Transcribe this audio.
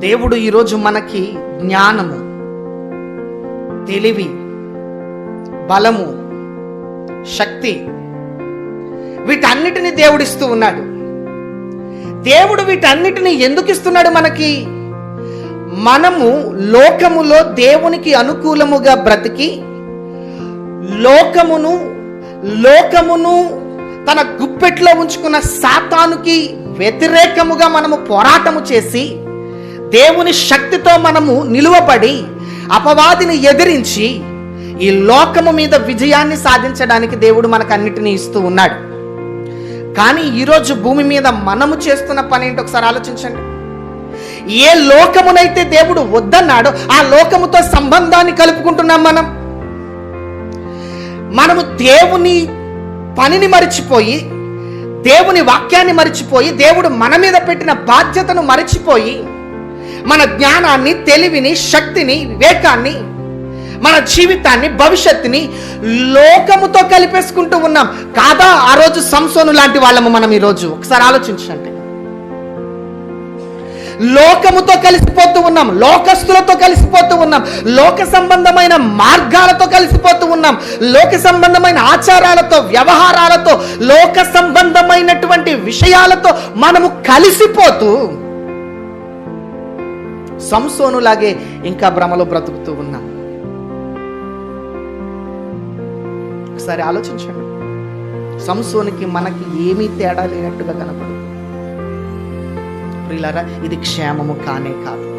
దేవుడు ఈరోజు మనకి జ్ఞానము తెలివి బలము శక్తి వీటన్నిటిని దేవుడిస్తూ ఉన్నాడు. దేవుడు వీటన్నిటిని ఎందుకు ఇస్తున్నాడు మనకి? మనము లోకములో దేవునికి అనుకూలముగా బ్రతికి లోకమును లోకమును తన గుప్పెట్లో ఉంచుకున్న సాతానుకి వ్యతిరేకముగా మనము పోరాటము చేసి దేవుని శక్తితో మనము నిలువబడి అపవాదిని ఎదిరించి ఈ లోకము మీద విజయాన్ని సాధించడానికి దేవుడు మనకు అన్నిటినీ ఇస్తూ ఉన్నాడు. కానీ ఈరోజు భూమి మీద మనము చేస్తున్న పని ఏంటి ఒకసారి ఆలోచించండి. ఏ లోకమునైతే దేవుడు వద్దన్నాడో ఆ లోకముతో సంబంధాన్ని కలుపుకుంటున్నాం మనం. మనము దేవుని పనిని మరిచిపోయి దేవుని వాక్యాన్ని మరిచిపోయి దేవుడు మన మీద పెట్టిన బాధ్యతను మరిచిపోయి మన జ్ఞానాన్ని తెలివిని శక్తిని వివేకాన్ని మన జీవితాన్ని భవిష్యత్తుని లోకముతో కలిపేసుకుంటూ ఉన్నాం. కాదా ఆ రోజు సంసోను లాంటి వాళ్ళము మనం ఈరోజు ఒకసారి ఆలోచించండి. లోకముతో కలిసిపోతూ ఉన్నాం లోకస్తులతో కలిసిపోతూ ఉన్నాం లోక సంబంధమైన మార్గాలతో కలిసిపోతూ ఉన్నాం లోక సంబంధమైన ఆచారాలతో వ్యవహారాలతో లోక సంబంధమైనటువంటి విషయాలతో మనము కలిసిపోతూ సంసోనులాగే ఇంకా భ్రమలో బ్రతుకుతూ ఉన్నాం. ఒకసారి ఆలోచించండి. సంసోనికి మనకి ఏమీ తేడా లేనట్టుగా కనపడు ఇది క్షేమము కానే కాదు.